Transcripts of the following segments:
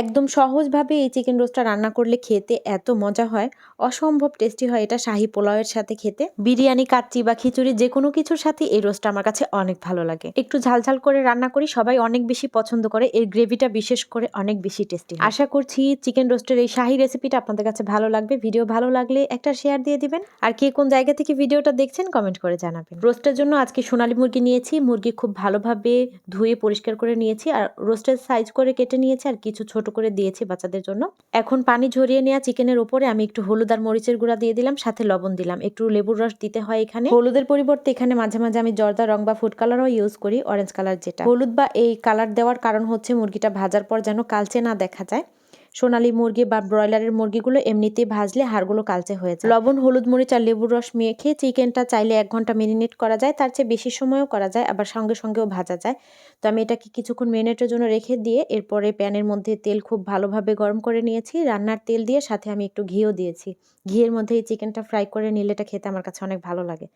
একদম সহজভাবে এই চিকেন রোস্টটা রান্না করলে খেতে এত মজা হয়। অসম্ভব টেস্টি হয় এটা শাহি পোলাওয়ের সাথে খেতে। বিরিয়ানি, কাচ্চি বা খিচুড়ি যে কোনো কিছুর সাথে এই রোস্টটা আমার কাছে অনেক ভালো লাগে। একটু ঝালঝাল করে রান্না করি, সবাই অনেক বেশি পছন্দ করে, এর গ্রেভিটা বিশেষ করে অনেক বেশি টেস্টি আশা করছি চিকেন রোস্টের এই শাহি রেসিপিটা আপনাদের কাছে ভালো লাগবে ভিডিও ভালো লাগলে একটা শেয়ার দিয়ে দিবেন। আর কে কোন জায়গা থেকে ভিডিওটা দেখছেন কমেন্ট করে জানাবেন। রোস্টের জন্য আজকে সোনালী মুরগি নিয়েছি, মুরগি খুব ভালোভাবে ধুয়ে পরিষ্কার করে নিয়েছি, আর রোস্টের সাইজ করে কেটে নিয়েছি, আর কিছু ছোট করে দিয়েছি বাচ্চাদের জন্য। এখন পানি ঝরিয়ে নেওয়া চিকেনের উপরে আমি একটু হলুদ আর মরিচের গুঁড়া দিয়ে দিলাম, সাথে লবণ দিলাম। একটু লেবুর রস দিতে হয় এখানে। হলুদের পরিবর্তে এখানে মাঝে মাঝে আমি জর্দা, রং বা ফুড কালারও ইউজ করি অরেঞ্জ কালার যেটা। হলুদ বা এই কালার দেওয়ার কারণ হচ্ছে মুরগিটা ভাজার পর যেন কালচে না দেখা যায়। সোনালি মুরগি বা ব্রয়লারের মুরগিগুলো এমনিতেই ভাজলে হাড়গুলো কালচে হয়ে যায়। লবণ, হলুদ মরিচ আর লেবুর রস মেখে চিকেনটা চাইলে এক ঘণ্টা মেরিনেট করা যায়। তার চেয়ে বেশি সময়ও করা যায়, আবার সঙ্গে সঙ্গেও ভাজা যায়। তো আমি এটাকে কিছুক্ষণ মেরিনেটের জন্য রেখে দিয়ে এরপরে প্যানের মধ্যে তেল খুব ভালোভাবে গরম করে নিয়েছি। রান্নার তেল দিয়ে সাথে আমি একটু ঘিও দিয়েছি। ঘিয়ের মধ্যে এই চিকেনটা ফ্রাই করে নিলে এটা খেতে আমার কাছে অনেক ভালো লাগে।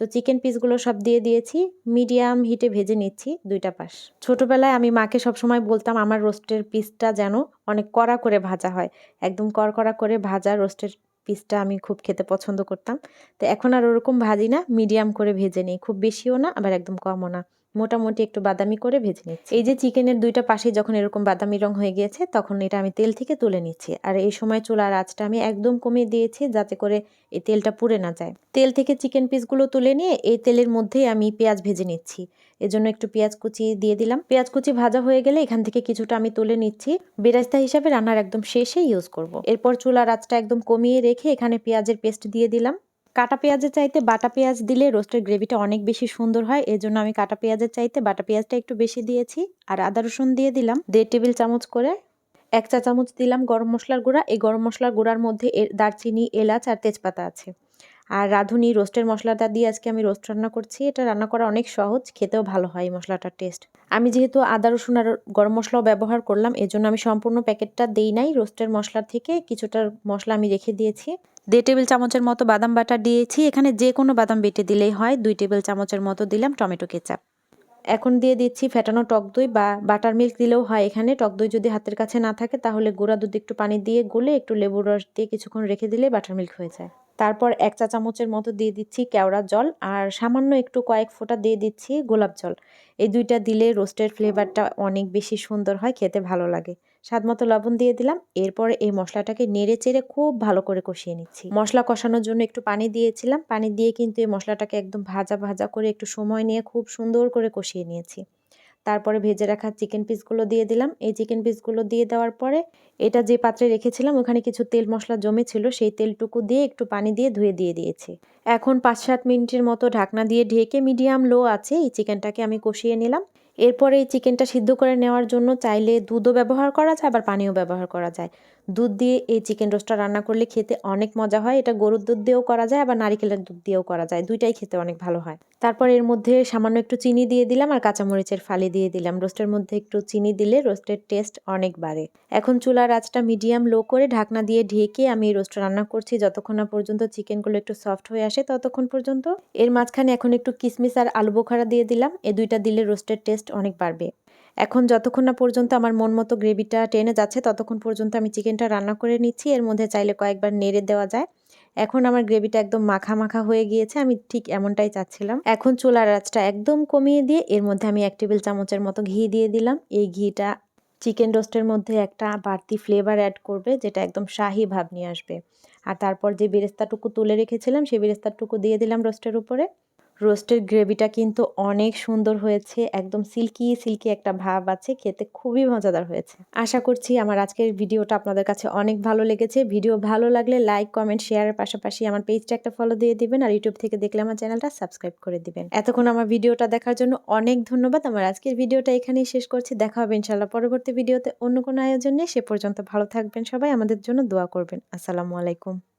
তো চিকেন পিসগুলো সব দিয়ে দিয়েছি। মিডিয়াম হিটে ভেজে নিচ্ছি দুইটা পাশ। ছোটোবেলায় আমি মাকে সবসময় বলতাম, আমার রোস্টের পিসটা যেন অনেক কড়া করে ভাজা হয়। একদম কড়কড়া করে ভাজা রোস্টের পিসটা আমি খুব খেতে পছন্দ করতাম। তো এখন আর ওরকম ভাজি না, মিডিয়াম করে ভেজে নিই। খুব বেশিও না, আবার একদম কমও না। মোটামুটি একটু বাদামি করে ভেজে নিচ্ছি। এই যে চিকেনের দুইটা পাশে যখন এরকম বাদামি রং হয়ে গিয়েছে, তখন এটা আমি তেল থেকে তুলে নিচ্ছি। আর এই সময় চুলার আঁচটা আমি একদম কমিয়ে দিয়েছি যাতে করে এই তেলটা পুড়ে না যায়। তেল থেকে চিকেন পিসগুলো তুলে নিয়ে এই তেলের মধ্যেই আমি পেঁয়াজ ভেজে নিচ্ছি। এজন্য একটু পেঁয়াজ কুচি দিয়ে দিলাম। পেঁয়াজ কুচি ভাজা হয়ে গেলে এখান থেকে কিছুটা আমি তুলে নিচ্ছি। বেরাস্তা হিসাবে রান্নার একদম শেষে ইউজ করব। এরপর চুলার আঁচটা একদম কমিয়ে রেখে এখানে পেঁয়াজের পেস্ট দিয়ে দিলাম। কাটা পেঁয়াজের চাইতে বাটা পেঁয়াজ দিলে রোস্টের গ্রেভিটা অনেক বেশি সুন্দর হয়। এই জন্য আমি কাটা পেঁয়াজের চাইতে বাটা পেঁয়াজটা একটু বেশি দিয়েছি। আর আদা রসুন দিয়ে দিলাম দেড় টেবিল চামচ করে। এক চা চামচ দিলাম গরম মশলার গুঁড়া। এই গরম মশলার গুঁড়ার মধ্যে দারচিনি, এলাচ আর তেজপাতা আছে। আর রাঁধুনি রোস্টের মশলাটা দিয়ে আজকে আমি রোস্ট রান্না করছি। এটা রান্না করা অনেক সহজ, খেতেও ভালো হয় মশলাটার টেস্ট আমি যেহেতু আদা, রসুন আর গরম মশলাও ব্যবহার করলাম, এজন্য আমি সম্পূর্ণ প্যাকেটটা দেই নাই। রোস্টের মশলা থেকে কিছুটা মশলা আমি রেখে দিয়েছি। দেড় টেবিল চামচের মতো বাদাম বাটা দিয়েছি। এখানে যে কোনো বাদাম বেটে দিলেই হয়। দুই টেবিল চামচের মতো দিলাম টমেটো কেচাপ। এখন দিয়ে দিচ্ছি ফেটানো টক দই বা বাটার মিল্ক দিলেও হয় এখানে। টক দই যদি হাতের কাছে না থাকে, তাহলে গুঁড়া দুধ একটু পানি দিয়ে গুলে একটু লেবুর রস দিয়ে কিছুক্ষণ রেখে দিলে বাটার মিল্ক হয়ে যায়। তারপর এক চা চামচের মতো দিয়ে দিচ্ছি কেওড়া জল আর সামান্য একটু কয়েক ফোঁটা দিয়ে দিচ্ছি গোলাপ জল। এই দুইটা দিলে রোস্টের ফ্লেভারটা অনেক বেশি সুন্দর হয়, খেতে ভালো লাগে। স্বাদ মতো লবণ দিয়ে দিলাম, এরপর এই মশলাটাকে নেড়ে চেড়ে খুব ভালো করে কষিয়ে নিচ্ছি। মশলা কষানোর জন্য একটু পানি দিয়েছিলাম, পানি দিয়ে কিন্তু এই মশলাটাকে একদম ভাজা ভাজা করে একটু সময় নিয়ে খুব সুন্দর করে কষিয়ে নিয়েছি। তারপরে ভেজে রাখা চিকেন পিসগুলো দিয়ে দিলাম। এই চিকেন পিসগুলো দিয়ে দেওয়ার পরে এটা যে পাত্রে রেখেছিলাম, ওখানে কিছু তেল মশলা জমেছিল, সেই তেলটুকু দিয়ে একটু পানি দিয়ে ধুয়ে দিয়ে দিয়েছি। এখন পাঁচ সাত মিনিটের মতো ঢাকনা দিয়ে ঢেকে মিডিয়াম লো আছে, এই চিকেনটাকে আমি কষিয়ে নিলাম। এরপরে এই চিকেনটা সিদ্ধ করে নেওয়ার জন্য চাইলে দুধও ব্যবহার করা যায়, আবার পানিও ব্যবহার করা যায়। দুধ দিয়ে এই চিকেন রোস্টটা রান্না করলে খেতে অনেক মজা হয়। এটা গরুর দুধ দিয়েও করা যায়, আবার নারিকেলের দুধ দিয়েও করা যায়। দুইটাই খেতে অনেক ভালো হয়। তারপর এর মধ্যে সামান্য একটু চিনি দিয়ে দিলাম আর কাঁচামরিচের ফালি দিয়ে দিলাম। রোস্টের মধ্যে একটু চিনি দিলে রোস্টের টেস্ট অনেক বাড়ে। এখন চুলার আঁচটা মিডিয়াম লো করে ঢাকনা দিয়ে ঢেকে আমি রোস্ট রান্না করছি। যতক্ষণ না পর্যন্ত চিকেনগুলো একটু সফট হয়ে আসে ততক্ষণ পর্যন্ত। এর মাঝখানে এখন একটু কিসমিস আর আলু বোখারা দিয়ে দিলাম। এ দুইটা দিলে রোস্টের টেস্ট অনেক বাড়বে। এখন যতক্ষণ না পর্যন্ত আমার মন মতো গ্রেভিটা টেনে যাচ্ছে, ততক্ষণ পর্যন্ত আমি চিকেনটা রান্না করে নিচ্ছি। এর মধ্যে চাইলে কয়েকবার নেড়ে দেওয়া যায়। এখন আমার গ্রেভিটা একদম মাখা মাখা হয়ে গিয়েছে, আমি ঠিক এমনটাই চাচ্ছিলাম। এখন চুলার আঁচটা একদম কমিয়ে দিয়ে এর মধ্যে আমি এক টেবিল চামচের মতো ঘি দিয়ে দিলাম। এই ঘিটা চিকেন রোস্টের মধ্যে একটা বাড়তি ফ্লেভার অ্যাড করবে, যেটা একদম শাহি ভাব নিয়ে আসবে। আর তারপর যে বেরেস্তাটুকু তুলে রেখেছিলাম সেই বেরেস্তাটুকু দিয়ে দিলাম রোস্টের উপরে। রোস্টের গ্রেভিটা কিন্তু অনেক সুন্দর হয়েছে, একদম সিল্কি সিল্কি একটা ভাব আছে, খেতে খুবই মজাদার হয়েছে। আশা করছি আমার আজকের ভিডিওটা আপনাদের কাছে অনেক ভালো লেগেছে। ভিডিও ভালো লাগলে লাইক, কমেন্ট শেয়ারের পাশাপাশি আমার পেজটা একটা ফলো দিয়ে দিবেন আর ইউটিউব থেকে দেখলে আমার চ্যানেলটা সাবস্ক্রাইব করে দিবেন। এতক্ষণ আমার ভিডিওটা দেখার জন্য অনেক ধন্যবাদ। আমার আজকের ভিডিওটা এখানেই শেষ করছি। দেখা হবে ইনশাল্লাহ পরবর্তী ভিডিওতে অন্য কোনো আয়োজন সে পর্যন্ত ভালো থাকবেন সবাই। আমাদের জন্য দোয়া করবেন। আসসালামু আলাইকুম।